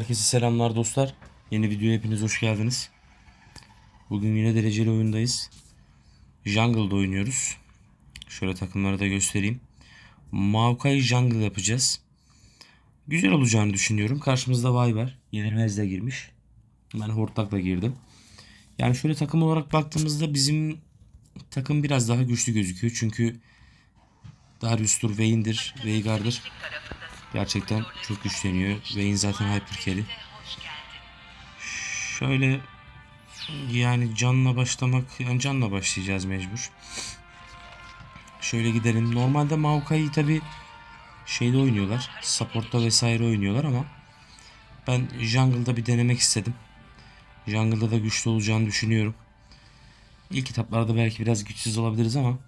Herkese selamlar dostlar. Yeni videoya hepiniz hoş geldiniz. Bugün yine dereceli oyundayız. Jungle'da oynuyoruz. Şöyle takımları da göstereyim. Maokai Jungle yapacağız. Güzel olacağını düşünüyorum. Karşımızda var. Yenilmez de girmiş. Ben Hortlak'la girdim. Yani şöyle takım olarak baktığımızda bizim takım biraz daha güçlü gözüküyor. Çünkü Darius'tur, Vayne'dir, Veigar'dır. Gerçekten çok güçleniyor. Vayne zaten hyper carry. Şöyle yani canla başlamak yani canla başlayacağız mecbur. Şöyle gidelim. Normalde Maokai'yi tabi şeyde oynuyorlar. Support'ta vesaire oynuyorlar ama ben jungle'da bir denemek istedim. Jungle'da da güçlü olacağını düşünüyorum. İlk etaplarda belki biraz güçsüz olabiliriz ama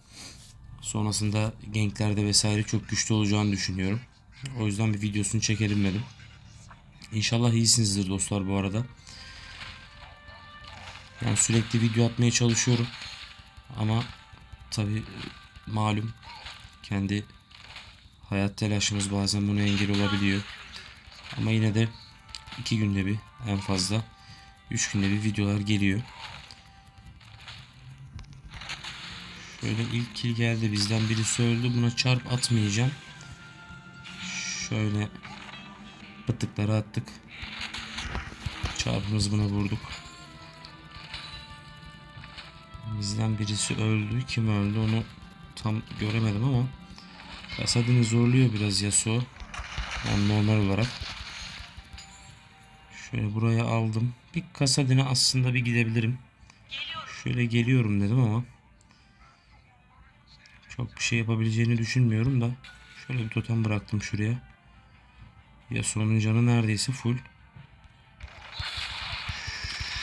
sonrasında ganklerde vesaire çok güçlü olacağını düşünüyorum. O yüzden bir videosunu çekelim dedim. İnşallah iyisinizdir dostlar bu arada. Yani sürekli video atmaya çalışıyorum. Ama tabi malum kendi hayat telaşımız bazen buna engel olabiliyor. Ama yine de iki günde bir en fazla üç günde bir videolar geliyor. Şöyle ilk kill geldi bizden birisi öldü. Buna çarp atmayacağım. Şöyle pıttıkları attık. Çarpımız buna vurduk. Bizden birisi öldü. Kim öldü onu tam göremedim ama Kasadin'i zorluyor biraz Yasuo. Yani normal olarak. Şöyle buraya aldım. Bir Kasadin'e aslında bir gidebilirim. Şöyle geliyorum dedim ama çok bir şey yapabileceğini düşünmüyorum da şöyle bir totem bıraktım şuraya. Yasuo'nun canı neredeyse full.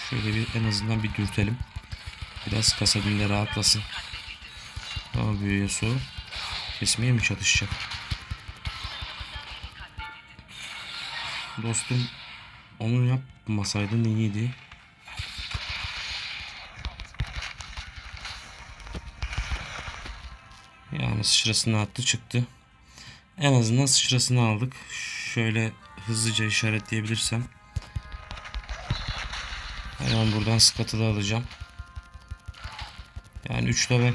Şöyle bir en azından bir dürtelim. Biraz Kasadin'de rahatlasın. Ne yapıyor Yasuo? Kesmeye mi çalışacak? Dostum onu yapmasaydın iyiydi. Yani sıçrasını attı çıktı. En azından sıçrasını aldık. Şöyle hızlıca işaretleyebilirsem. Hemen buradan skatılı alacağım. Yani 3 level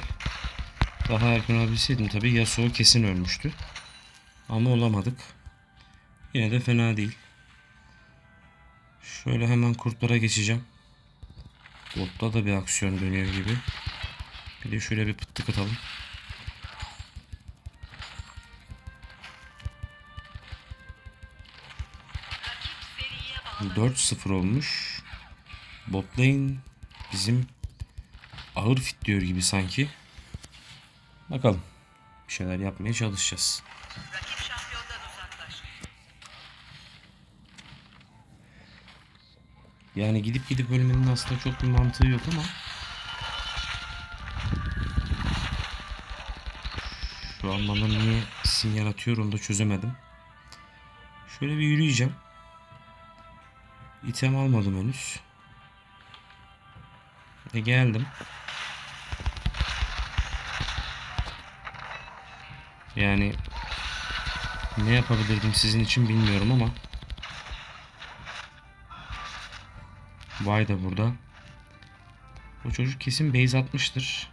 daha erken olabilseydim tabi Yasuo kesin ölmüştü. Ama olamadık. Yine de fena değil. Şöyle hemen kurtlara geçeceğim. Botta da bir aksiyon dönüyor gibi. Bir de şöyle bir pıttık atalım. 4-0 olmuş. Bot lane bizim ağır fit diyor gibi sanki. Bakalım. Bir şeyler yapmaya çalışacağız. Yani gidip gidip ölmenin aslında çok bir mantığı yok ama şu an bana niye sinyal atıyor onu da çözemedim. Şöyle bir yürüyeceğim. İtem almadım henüz. E geldim. Yani ne yapabilirdim sizin için bilmiyorum ama Vay da burada. O çocuk kesin base atmıştır.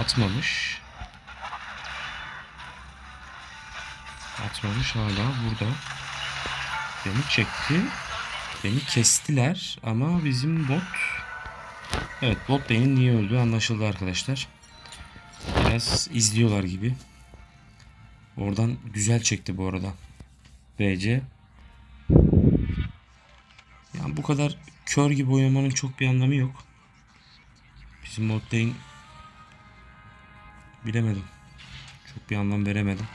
Atmamış. Atmamış hala burada. Beni çekti. Beni kestiler ama bizim bot Evet bot benim niye öldü anlaşıldı arkadaşlar. Biraz izliyorlar gibi. Oradan güzel çekti bu arada. BC. Yani bu kadar kör gibi oynamanın çok bir anlamı yok. Bizim bot lane bilemedim. Çok bir anlam veremedim.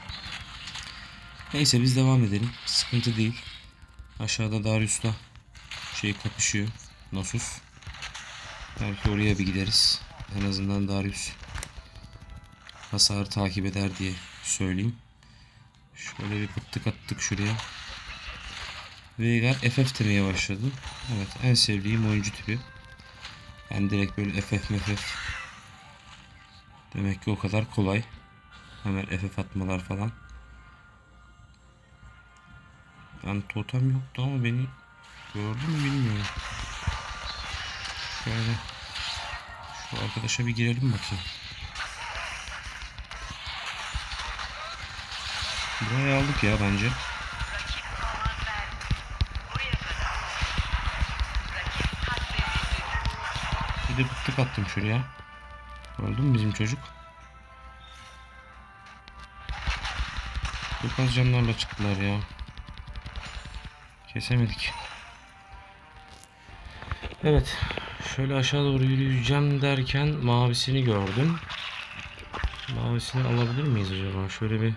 Neyse biz devam edelim. Sıkıntı değil. Aşağıda Darius'la şey kapışıyor. Nasus. Belki oraya bir gideriz. En azından Darius hasarı takip eder diye söyleyeyim. Şöyle bir pıttık attık şuraya. Veigar FF demeye başladı. Evet en sevdiğim oyuncu tipi. Yani direkt böyle FF MFF. Demek ki o kadar kolay. Hemen FF atmalar falan. Yani totem yoktu ama beni gördü mü bilmiyorum. Şöyle şu arkadaşa bir girelim bakayım. Burayı aldık ya bence. Buraya. Bir de tık attım şuraya. Öldü mü bizim çocuk? Çok az canlarla çıktılar ya. Kesemedik. Evet. Şöyle aşağı doğru yürüyeceğim derken mavisini gördüm. Mavisini alabilir miyiz acaba? Şöyle bir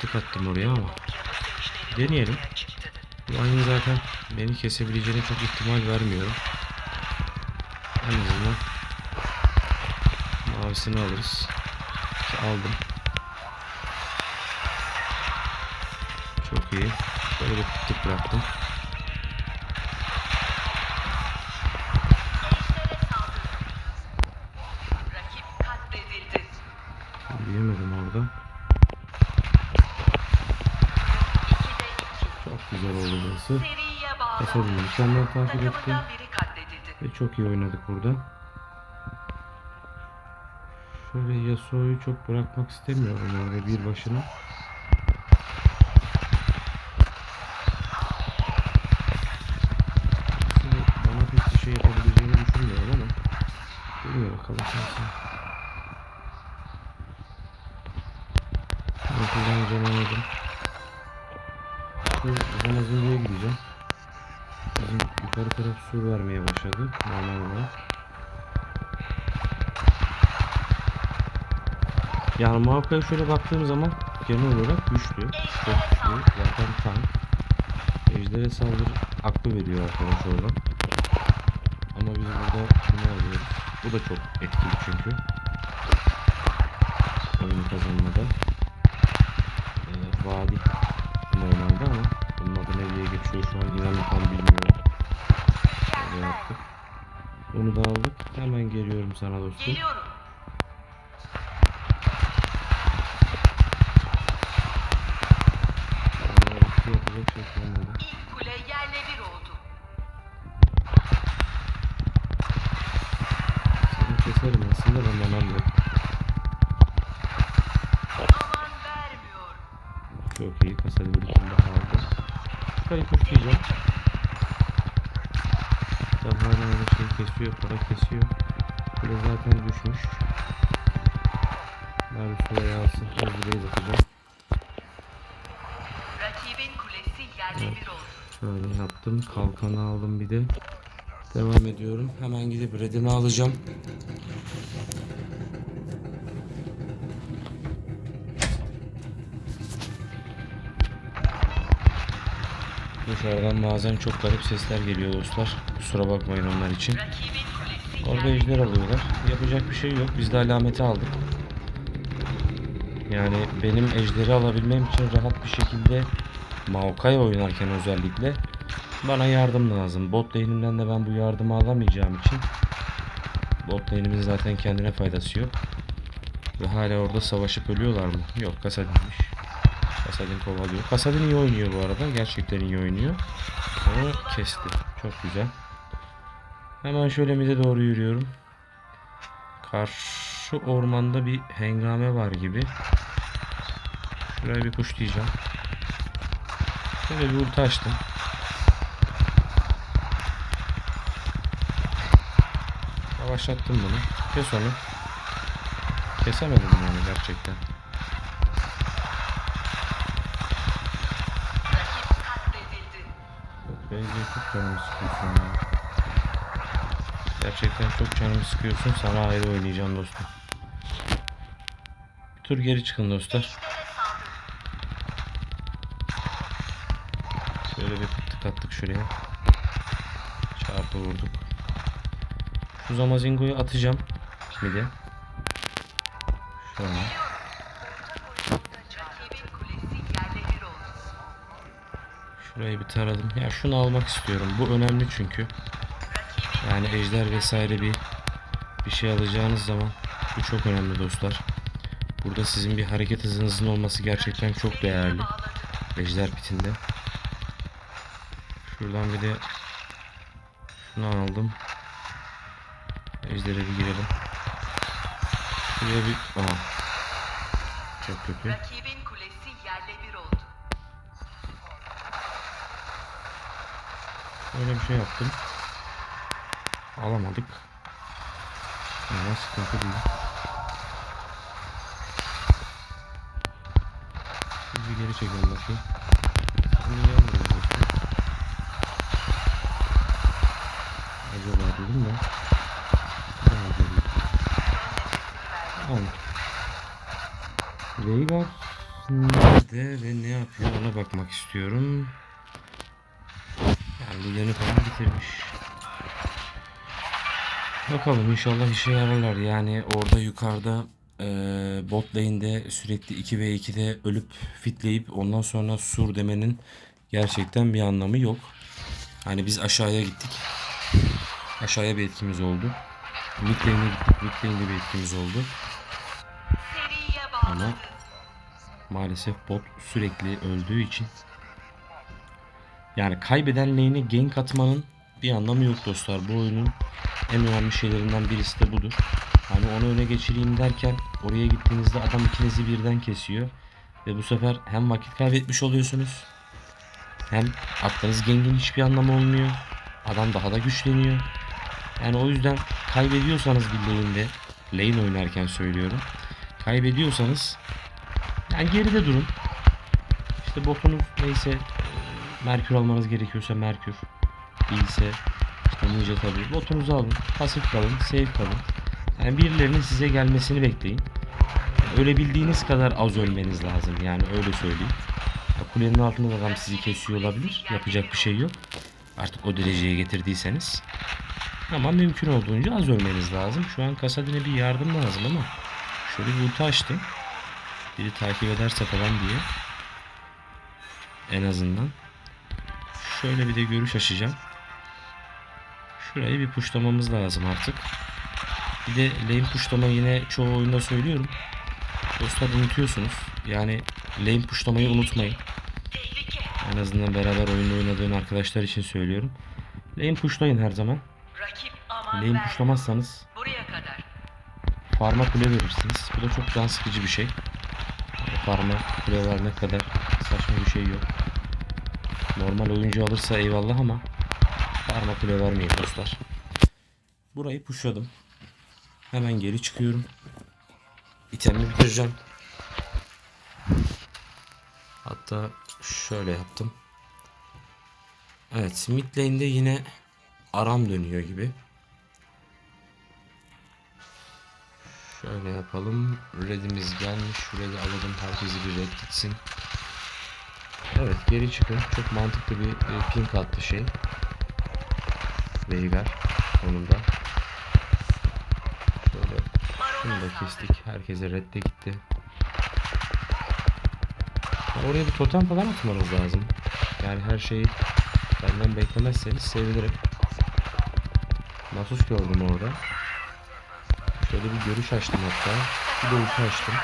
tık attım oraya ama. Deneyelim. Bu aynı zaten beni kesebileceğine çok ihtimal vermiyorum. En azından mavisini alırız. Aldım. Çok iyi. Böyle bir tık bıraktım. Diyemedim orada. 2'de 2. Çok güzel oldu burası. Efendim mükemmel takip katledildi. Ve çok iyi oynadık burada. Şöyle Yasuo'yu çok bırakmak istemiyorum orada bir başına. Şimdi bana pek bir şey yapabileceğini düşünmüyorum ama Şansım. Ben kullanacağım anladım. Şimdi Zamazinli'ye gideceğim. Bizim yukarı taraf sur vermeye başladı. Normal olarak. Yani Maokai'ye şöyle baktığım zaman genel olarak güçlü. Çok güçlü. Zaten tank. Ejder'e saldırı aklı veriyor arkadaş orada. Ama biz burada bunu alıyoruz. Bu da çok etkili çünkü. Oyunu kazanmada. Ee, vadi normalde ama bunun adı ne diye geçiyor şu an inanın tam bilmiyorum. Öyle yaptık. Bunu da aldık. Hemen geliyorum sana dostum. Geliyorum. Şurayı kuşlayacağım. Zamanı öyle şey kesiyor, para kesiyor. Kule zaten düşmüş. Ben şuraya alsın. Hızlı base atacağım. Rakibin kulesi yerle bir oldu. Şöyle yaptım. Kalkanı aldım bir de. Devam ediyorum. Hemen gidip redimi alacağım. Dışarıdan bazen çok garip sesler geliyor dostlar. Kusura bakmayın onlar için. Orada ejder alıyorlar. Yapacak bir şey yok. Biz de alameti aldık. Yani benim ejderi alabilmem için rahat bir şekilde Maokai oynarken özellikle bana yardım lazım. Bot lane'imden de ben bu yardımı alamayacağım için bot lane'imin zaten kendine faydası yok. Ve hala orada savaşıp ölüyorlar mı? Yok Kasadin'miş. Kasadin kovalıyor. Kasadin iyi oynuyor bu arada. Gerçekten iyi oynuyor. Onu kesti. Çok güzel. Hemen şöyle mide doğru yürüyorum. Karşı ormanda bir hengame var gibi. Şuraya bir kuş diyeceğim. Şöyle bir ulti açtım. Yavaşlattım bunu. Kes onu. Kesemedim yani gerçekten. Çok canımı sıkıyorsun ya. Gerçekten çok canımı sıkıyorsun. Sana ayrı oynayacağım dostum. Bir tur geri çıkın dostlar. Şöyle bir tık attık şuraya. Çarpı vurduk. Şu Zamazingo'yu atacağım. De. Şöyle. Şurayı bir taradım. Ya şunu almak istiyorum. Bu önemli çünkü. Yani ejder vesaire bir bir şey alacağınız zaman bu çok önemli dostlar. Burada sizin bir hareket hızınızın olması gerçekten çok değerli. Ejder pitinde. Şuradan bir de şunu aldım. Ejder'e bir girelim. Şuraya bir... Aa. Çok kötü. Öyle bir şey yaptım. Alamadık. Ama sıkıntı değil. Biz bir geri çekelim bakayım. Niye almıyoruz bakayım? Acaba dedim dedim. Tamam. Veigar nerede ve ne yapıyor ona bakmak istiyorum. Yerlilerini falan bitirmiş. Bakalım inşallah işe yararlar. Yani orada yukarıda eee bot lane'de sürekli 2v2'de ölüp fitleyip ondan sonra sur demenin gerçekten bir anlamı yok. Hani biz aşağıya gittik. Aşağıya bir etkimiz oldu. Mid lane'e gittik. Mid lane'de bir etkimiz oldu. Ama maalesef bot sürekli öldüğü için yani kaybeden lane'e gank atmanın bir anlamı yok dostlar. Bu oyunun en önemli şeylerinden birisi de budur. Hani onu öne geçireyim derken oraya gittiğinizde adam ikinizi birden kesiyor. Ve bu sefer hem vakit kaybetmiş oluyorsunuz. Hem attığınız gangin hiçbir anlamı olmuyor. Adam daha da güçleniyor. Yani o yüzden kaybediyorsanız bir lane'de lane oynarken söylüyorum. Kaybediyorsanız yani geride durun. İşte botunuz neyse Merkür almanız gerekiyorsa Merkür değilse işte Ninja tabii. Botunuzu alın. Pasif kalın. Safe kalın. Yani birilerinin size gelmesini bekleyin. Ölebildiğiniz kadar az ölmeniz lazım. Yani öyle söyleyeyim. Ya kulenin altında da adam sizi kesiyor olabilir. Yapacak bir şey yok. Artık o dereceye getirdiyseniz. Ama mümkün olduğunca az ölmeniz lazım. Şu an Kasadin'e bir yardım lazım ama şöyle bir ulti açtım. Biri takip ederse falan diye. En azından. Şöyle bir de görüş açacağım. Şurayı bir puşlamamız lazım artık. Bir de lane puşlama yine çoğu oyunda söylüyorum. Dostlar unutuyorsunuz. Yani lane puşlamayı unutmayın. En azından beraber oyunda oynadığım arkadaşlar için söylüyorum. Lane puşlayın her zaman. Lane puşlamazsanız farma kule verirsiniz. Bu da çok can sıkıcı bir şey. Farma kule vermek kadar saçma bir şey yok. Normal oyuncu alırsa eyvallah ama farma kule vermeyin dostlar. Burayı pushladım. Hemen geri çıkıyorum. İtemimi bitireceğim. Hatta şöyle yaptım. Evet mid lane'de yine aram dönüyor gibi. Şöyle yapalım. Red'imiz gelmiş. Red'i alalım. Herkesi bir red gitsin. Evet geri çıkın. Çok mantıklı bir e, pink attı şey. Veigar sonunda. Şöyle şunu da kestik. Herkese red de gitti. Ya Oraya bir totem falan atmanız lazım. Yani her şeyi benden beklemezseniz sevinirim. Nasus gördüm orada. Şöyle bir görüş açtım hatta. Bir de açtım.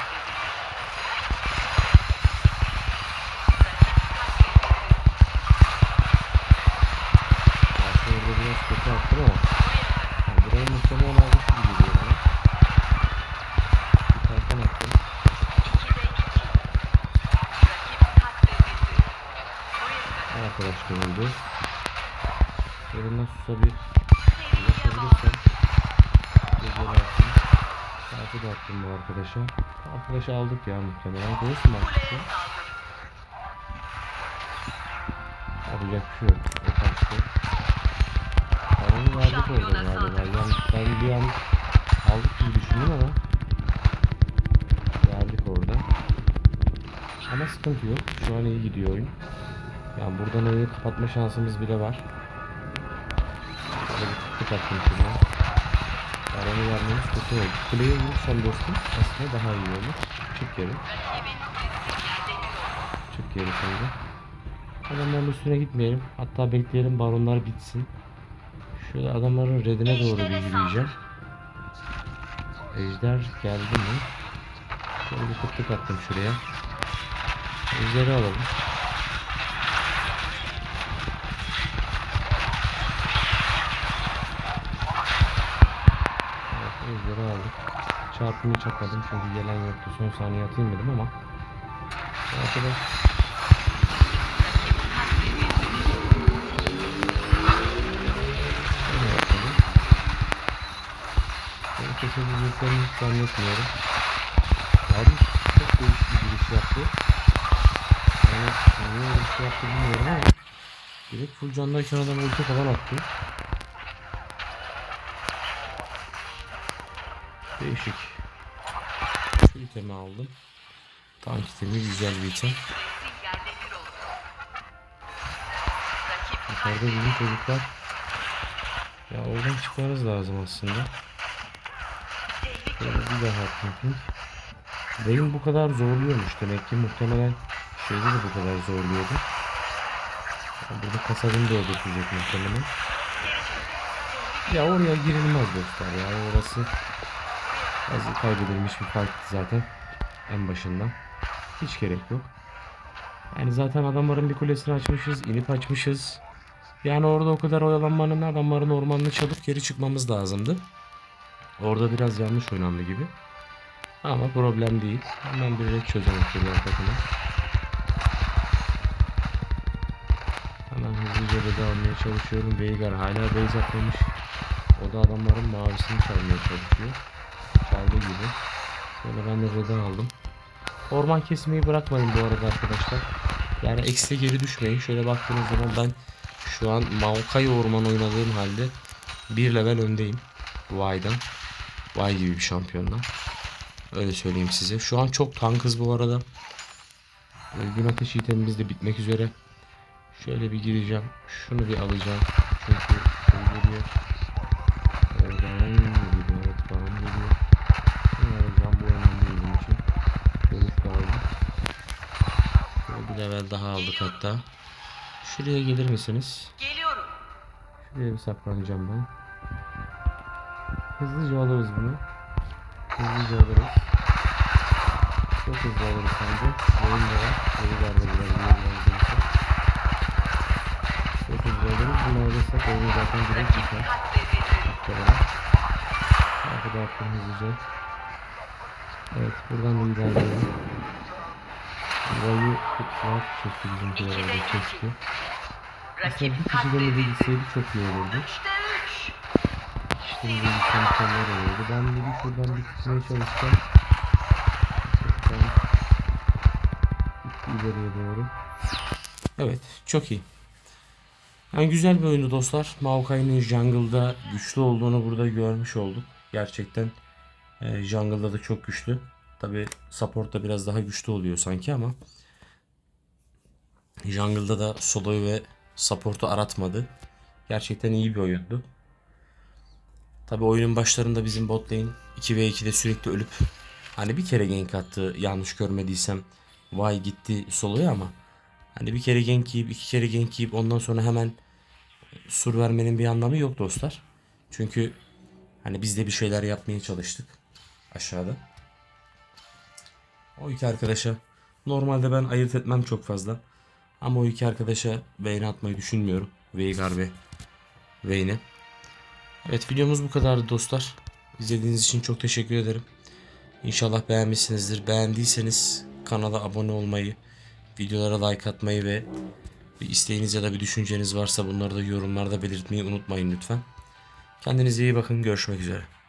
Kötü attım ama. Yani burayı muhtemelen aldık gibi geliyor bana. Bir kalkan attım. Buraya. Arkadaş Nasus'a bir Seriye ulaşabilirsem. Geceler attım. Saati de attım bu arkadaşa. Arkadaşı aldık ya muhtemelen. Kuleye saldır. Yapacak bir şey yok. Ben bir an aldık gibi düşündüm ama verdik orada. Ama sıkıntı yok. Şu an iyi gidiyor oyun. Yani buradan oyunu kapatma şansımız bile var. Şöyle bir tık attım şuna. Paramı vermemiz kötü oldu. Kuleye vurursam dostum aslında daha iyi olur. Çık geri. Çık geri şimdi. Adamların üstüne gitmeyelim. Hatta bekleyelim baronlar bitsin. Şöyle adamların redine doğru bir yürüyeceğim. Ejder geldi mi? Şöyle bir tık tık attım şuraya. Ejderi alalım. Evet, ejderi aldık. Çarpımı çakmadım çünkü gelen yoktu. Son saniye atayım dedim ama. Arkadaşlar Kesebileceklerini hiç zannetmiyorum. Abi çok değişik bir giriş yaptı. Yani bir şey yaptı bilmiyorum ama direkt full candayken adam ulti falan attı. Değişik. Şu itemi aldım. Tank itemi güzel bir item. Yukarıda bizim çocuklar. Ya oradan çıkmanız lazım aslında. Bir daha ping. Benim bu kadar zorluyormuş demek ki muhtemelen şeyde de bu kadar zorluyordu. Burada kasabını da öldürecek muhtemelen. Ya oraya girilmez dostlar ya orası az kaybedilmiş bir fight zaten en başından. Hiç gerek yok. Yani zaten adamların bir kulesini açmışız, inip açmışız. Yani orada o kadar oyalanmanın adamların ormanını çalıp geri çıkmamız lazımdı. Orada biraz yanlış oynandı gibi. Ama problem değil. Hemen bir red çözelim şuradan takımı. Hemen hızlıca red almaya çalışıyorum. Veigar hala base atmamış. O da adamların mavisini çalmaya çalışıyor. Çaldı gibi. Şöyle ben de red'i aldım. Orman kesmeyi bırakmayın bu arada arkadaşlar. Yani eksi geri düşmeyin. Şöyle baktığınız zaman ben şu an Maokai orman oynadığım halde bir level öndeyim. Vay'dan. Vay gibi bir şampiyondan. Öyle söyleyeyim size. Şu an çok tankız bu arada. Ee, Gün ateşi itemimiz de bitmek üzere. Şöyle bir gireceğim. Şunu bir alacağım. Çünkü şey geliyor. Oradan geliyor. Falan geliyor. Şunu alacağım. Bu önemli bizim için. Dönüş de aldım. Şöyle bir level daha aldık hatta. Şuraya gelir misiniz? geliyorum. Şuraya bir saklanacağım ben. Hızlıca alırız bunu. Hızlıca alırız. Çok hızlı alırız bence. Oyun da var. Oyunlar da biraz biraz. Çok hızlı alırız. Bunu alırsak oyunu zaten direkt. Katledildi. Muhtemelen. Arkada attım hızlıca. Evet buradan da ilerleyelim. Vayı rahat çekti bizimkiler orada kesti. Aslında bir kişi de gitseydi çok iyi olurdu. Böyle insanlar oluyordu. Ben bir şuradan bir gitmeye çalışacağım. İleriye doğru. Evet çok iyi. Yani güzel bir oyundu dostlar. Maokai'nin jungle'da güçlü olduğunu burada görmüş olduk. Gerçekten e, jungle'da da çok güçlü. Tabi support'ta biraz daha güçlü oluyor sanki ama jungle'da da solo'yu ve support'u aratmadı. Gerçekten iyi bir oyundu. Tabi oyunun başlarında bizim bot lane 2v2'de sürekli ölüp hani bir kere gank attı yanlış görmediysem vay gitti soloya ama hani bir kere gank yiyip iki kere gank yiyip ondan sonra hemen sur vermenin bir anlamı yok dostlar. Çünkü hani biz de bir şeyler yapmaya çalıştık aşağıda. O iki arkadaşa normalde ben ayırt etmem çok fazla. Ama o iki arkadaşa Vayne atmayı düşünmüyorum. Veigar ve Vayne'e. Evet videomuz bu kadardı dostlar. İzlediğiniz için çok teşekkür ederim. İnşallah beğenmişsinizdir. Beğendiyseniz kanala abone olmayı, videolara like atmayı ve bir isteğiniz ya da bir düşünceniz varsa bunları da yorumlarda belirtmeyi unutmayın lütfen. Kendinize iyi bakın. Görüşmek üzere.